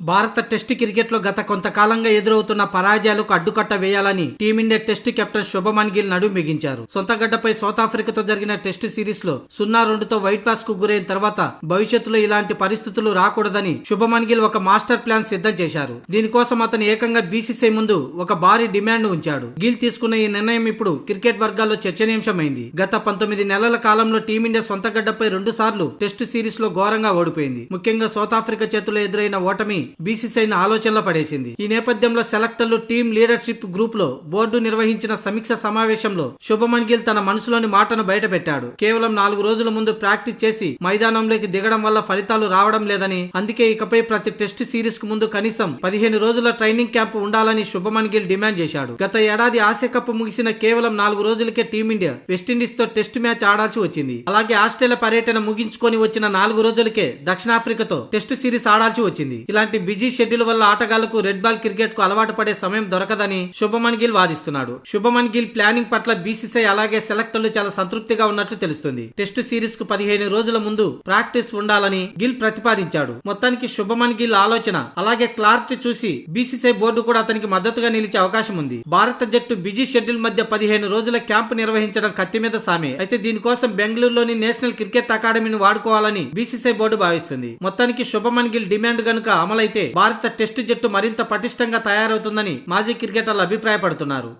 భారత టెస్ట్ క్రికెట్లో గత కొంతకాలంగా ఎదురవుతున్న పరాజయాలకు అడ్డుకట్ట వేయాలని team India test captain Shubman Gill నడుం బిగించారు. సొంతగడ్డపై సౌత్ ఆఫ్రికాతో జరిగిన టెస్ట్ సిరీస్లో సున్నా రెండుతో వైట్ వాష్కు గురైన తర్వాత భవిష్యత్తులో ఇలాంటి పరిస్థితులు రాకూడదని శుభమన్ గిల్ ఒక మాస్టర్ ప్లాన్ సిద్ధం చేశారు. దీనికోసం అతను ఏకంగా బీసీసీ ముందు ఒక భారీ డిమాండ్ ఉంచాడు. గిల్ తీసుకున్న ఈ నిర్ణయం ఇప్పుడు క్రికెట్ వర్గాల్లో చర్చనీయాంశమైంది. గత పంతొమ్మిది నెలల కాలంలో టీమిండియా సొంతగడ్డపై రెండు సార్లు టెస్ట్ సిరీస్లో ఘోరంగా ఓడిపోయింది. ముఖ్యంగా సౌత్ ఆఫ్రికా చేతిలో ఎదురైన ఓటమి బీసీసీఐ ఆలోచనలో పడేసింది. ఈ నేపథ్యంలో సెలెక్టర్లు టీం లీడర్షిప్ గ్రూప్లో బోర్డు నిర్వహించిన సమీక్ష సమావేశంలో శుభమన్ గిల్ తన మనసులోని మాటను బయటపెట్టాడు. కేవలం నాలుగు రోజుల ముందు ప్రాక్టీస్ చేసి మైదానంలోకి దిగడం వల్ల ఫలితాలు రావడం లేదని అందుకే ఇకపై ప్రతి టెస్ట్ సిరీస్కు ముందు కనీసం పదిహేను రోజుల ట్రైనింగ్ క్యాంప్ ఉండాలని శుభమన్ గిల్ డిమాండ్ చేశాడు. గత ఏడాది ఆసియా కప్ ముగిసిన కేవలం నాలుగు రోజులకే టీమిండియా వెస్టిండీస్తో టెస్ట్ మ్యాచ్ ఆడాల్సి వచ్చింది. అలాగే ఆస్ట్రేలియా పర్యటన ముగించుకొని వచ్చిన నాలుగు రోజులకే దక్షిణాఫ్రికాతో టెస్ట్ సిరీస్ ఆడాల్సి వచ్చింది. ఇలాంటి బిజీ షెడ్యూల్ వల్ల ఆటగాళ్ళకు రెడ్ బాల్ క్రికెట్కు అలవాటు పడే సమయం దొరకదని శుభమన్ గిల్ వాదిస్తున్నాడు. శుభమన్ గిల్ ప్లానింగ్ పట్ల బీసీసీ అలాగే సెలెక్టర్లు చాలా సంతృప్తిగా ఉన్నట్లు తెలుస్తుంది. టెస్టు సిరీస్కు పదిహేను రోజుల ముందు ప్రాక్టీస్ ఉండాలని గిల్ ప్రతిపాదించాడు. మొత్తానికి శుభమన్ గిల్ ఆలోచన అలాగే క్లార్క్ చూసి బీసీసీ బోర్డు కూడా అతనికి మద్దతుగా నిలిచే అవకాశం ఉంది. భారత జట్టు బిజీ షెడ్యూల్ మధ్య పదిహేను రోజుల క్యాంపు నిర్వహించడం కత్తి మీద సామే. అయితే దీనికోసం బెంగళూరులోని నేషనల్ క్రికెట్ అకాడమీని వాడుకోవాలని బీసీసీ బోర్డు భావిస్తుంది. మొత్తానికి శుభమన్ గిల్ డిమాండ్ గనుక అయితే భారత టెస్టు జట్టు మరింత పటిష్టంగా తయారవుతుందని మాజీ క్రికెటర్లు అభిప్రాయపడుతున్నారు.